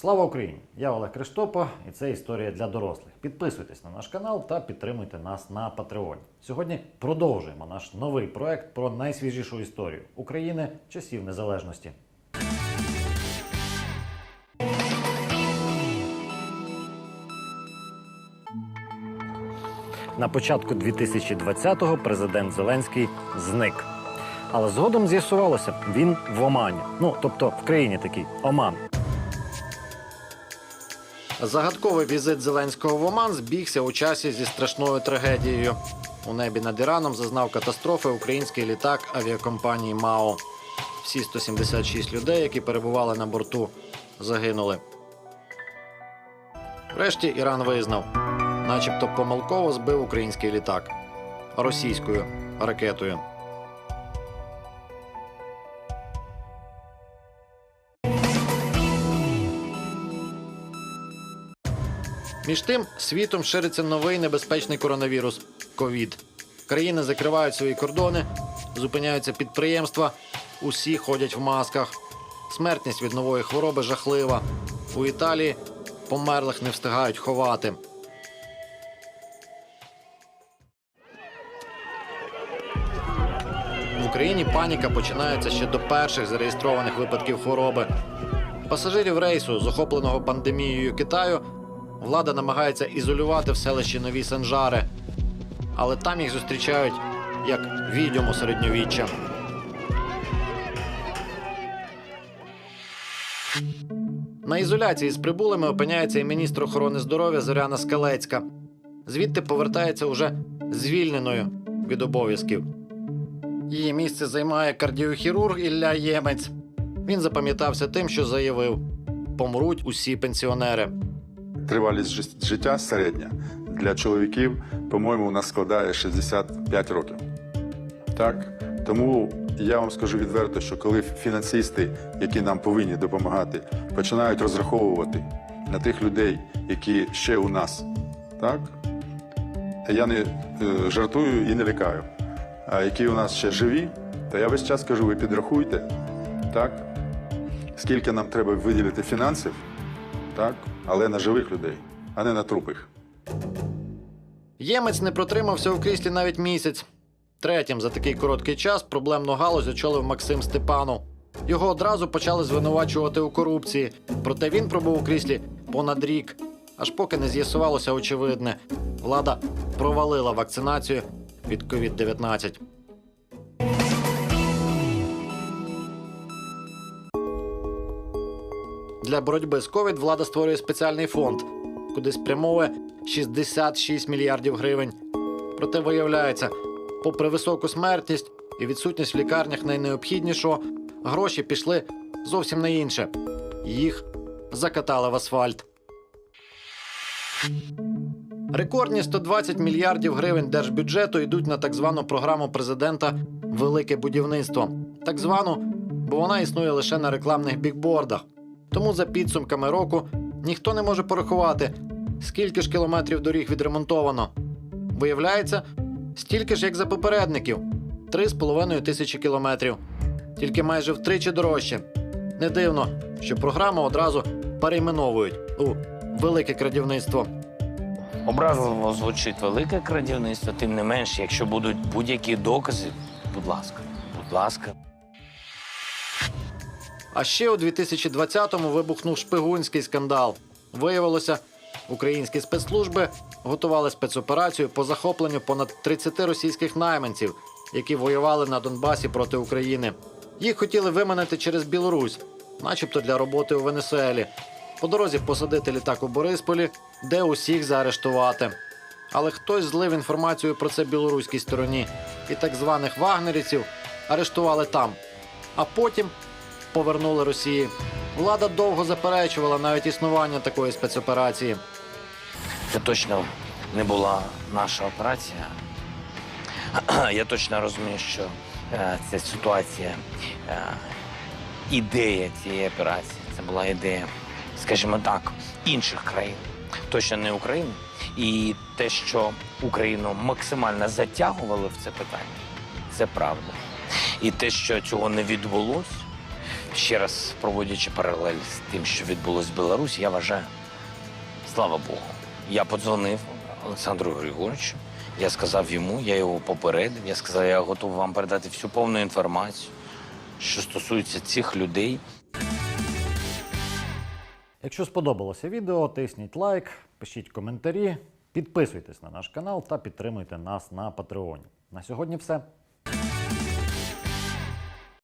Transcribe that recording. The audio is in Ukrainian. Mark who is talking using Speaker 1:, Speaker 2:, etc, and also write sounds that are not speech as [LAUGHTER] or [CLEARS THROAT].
Speaker 1: Слава Україні! Я Олег Криштопа, і це історія для дорослих. Підписуйтесь на наш канал та підтримуйте нас на Патреоні. Сьогодні продовжуємо наш новий проект про найсвіжішу історію України часів незалежності. На початку 2020-го президент Зеленський зник. Але згодом з'ясувалося, він в Омані. Ну тобто в країні такий Оман. Загадковий візит Зеленського в Оман збігся у часі зі страшною трагедією. У небі над Іраном зазнав катастрофи український літак авіакомпанії МАО. Всі 176 людей, які перебували на борту, загинули. Врешті Іран визнав, начебто помилково збив український літак російською ракетою. Між тим, світом шириться новий небезпечний коронавірус ковід. Країни закривають свої кордони, зупиняються підприємства, усі ходять в масках. Смертність від нової хвороби жахлива. У Італії померлих не встигають ховати. В Україні паніка починається ще до перших зареєстрованих випадків хвороби. Пасажирів рейсу, з охопленого пандемією Китаю, влада намагається ізолювати в селищі Нові Санжари. Але там їх зустрічають як відьому середньовіччя. На ізоляції з прибулими опиняється і міністр охорони здоров'я Зоряна Скалецька. Звідти повертається уже звільненою від обов'язків. Її місце займає кардіохірург Ілля Ємець. Він запам'ятався тим, що заявив: помруть усі пенсіонери.
Speaker 2: Тривалість життя середня для чоловіків, по-моєму, у нас складає 65 років. Так? Тому я вам скажу відверто, що коли фінансисти, які нам повинні допомагати, починають розраховувати на тих людей, які ще у нас, так? я не е, жартую і не лякаю, а які у нас ще живі, то я весь час кажу, ви підрахуйте, так? скільки нам треба виділити фінансів, так? але на живих людей, а не на трупих.
Speaker 1: Ємець не протримався у кріслі навіть місяць. Третім за такий короткий час проблемну галузь очолив Максим Степанов. Його одразу почали звинувачувати у корупції, проте він пробув у кріслі понад рік. Аж поки не з'ясувалося очевидне, влада провалила вакцинацію від COVID-19. Для боротьби з ковід влада створює спеціальний фонд, куди спрямовує 66 мільярдів гривень. Проте виявляється, попри високу смертність і відсутність в лікарнях найнеобхіднішого, гроші пішли зовсім на інше. Їх закатали в асфальт. Рекордні 120 мільярдів гривень держбюджету йдуть на так звану програму президента Велике будівництво. Так звану, бо вона існує лише на рекламних бікбордах. Тому за підсумками року ніхто не може порахувати, скільки ж кілометрів доріг відремонтовано. Виявляється, стільки ж, як за попередників 3,5 тисячі кілометрів. Тільки майже втричі дорожче. Не дивно, що програму одразу перейменовують у велике крадівництво.
Speaker 3: Образливо звучить велике крадівництво, тим не менш, якщо будуть будь-які докази, будь ласка, будь ласка.
Speaker 1: А ще у 2020-му вибухнув шпигунський скандал. Виявилося, українські спецслужби готували спецоперацію по захопленню понад 30 російських найманців, які воювали на Донбасі проти України. Їх хотіли виманити через Білорусь, начебто для роботи у Венесуелі. По дорозі посадити літак у Борисполі, де усіх заарештувати. Але хтось злив інформацію про це білоруській стороні, і так званих вагнерівців арештували там. А потім повернули Росії. Влада довго заперечувала навіть існування такої спецоперації.
Speaker 3: Це точно не була наша операція. [CLEARS THROAT] Я точно розумію, що е, ця ситуація, е, ідея цієї операції, це була ідея, скажімо так, інших країн, точно не України. І те, що Україну максимально затягували в це питання, це правда. І те, що цього не відбулося, ще раз проводячи паралель з тим, що відбулося в Білорусі, я вважаю, слава Богу. Я подзвонив Олександру Григоровичу, я сказав йому, я його попередив, я сказав, я готовий вам передати всю повну інформацію, що стосується цих людей.
Speaker 1: Якщо сподобалося відео, тисніть лайк, пишіть коментарі, підписуйтесь на наш канал та підтримуйте нас на Патреоні. На сьогодні все.